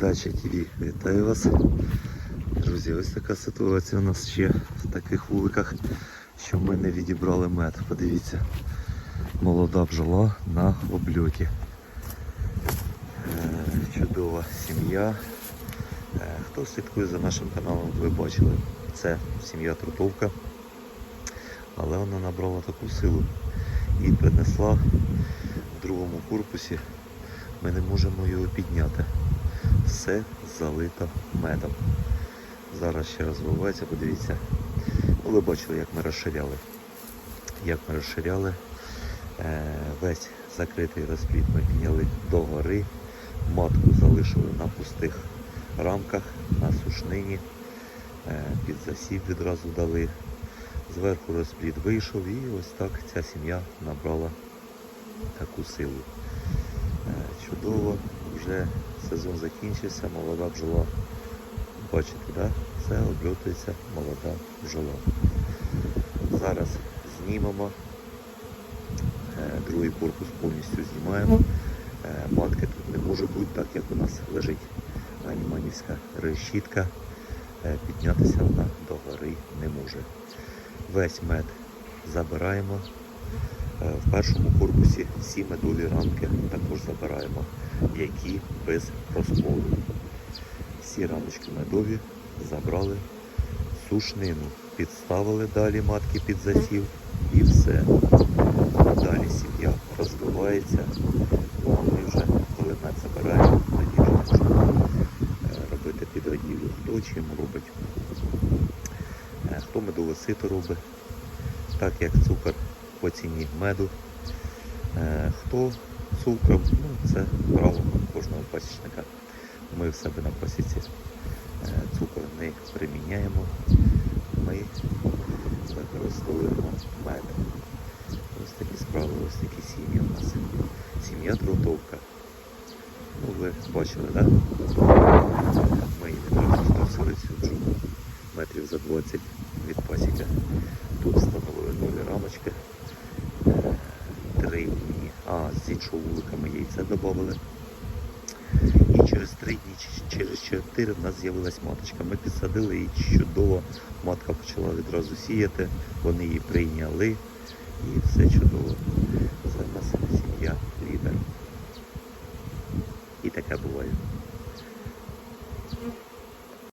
Дача ТВ, вітаю вас. Друзі, ось така ситуація у нас ще в таких вуликах, що ми не відібрали мед. Подивіться, молода бджола на обльоті. Е, Чудова сім'я. Е, Хто слідкує за нашим каналом, ви бачили, це сім'я Трутовка. Але вона набрала таку силу і принесла в другому корпусі. Ми не можемо його підняти. Все залито медом. Зараз ще розвивається, подивіться. Ну, ви бачили, як ми розширяли. Як ми розширяли. Е, весь закритий розплід ми підняли до гори. Матку залишили на пустих рамках, на сушнині. Е, під засів відразу дали. Зверху розплід вийшов і ось так ця сім'я набрала таку силу. Е, Чудово, вже сезон закінчився, молода бджола. Бачите, да? це обльотується молода бджола. Зараз знімемо. Е, Другий корпус повністю знімаємо. Е, Матки тут не може бути, так як у нас лежить ганіманівська решітка. Е, Піднятися вона до гори не може. Весь мед забираємо. Е, В першому корпусі всі медові рамки також забираємо, які без розколу. Всі рамочки медові забрали сушнину, підставили далі матки під засів і все. Далі сім'я розвивається. Ну, ми вже, коли забираємо, тоді вже можемо робити підгодівлю. Хто чим робить. Е, Хто медове сито робить, так як цукор по ціні меду. Е, Хто цукром, ну це право кожного пасічника. Ми в себе на пасіці е, цукор не приміняємо. Ми використовуємо мед. Ось такі справи, ось такі сім'ї у нас. Сім'я трутовка. Ну, ви бачили, так? Да? Ми її зносили цю метрів за 20 від пасіка. Тут встановили нові рамочки. Е, Три дні. З все додали. І через три дні, через чотири в нас з'явилась маточка. Ми підсадили її чудово. Матка почала відразу сіяти, вони її прийняли і все чудово. Це в сім'я лідер. І таке буває.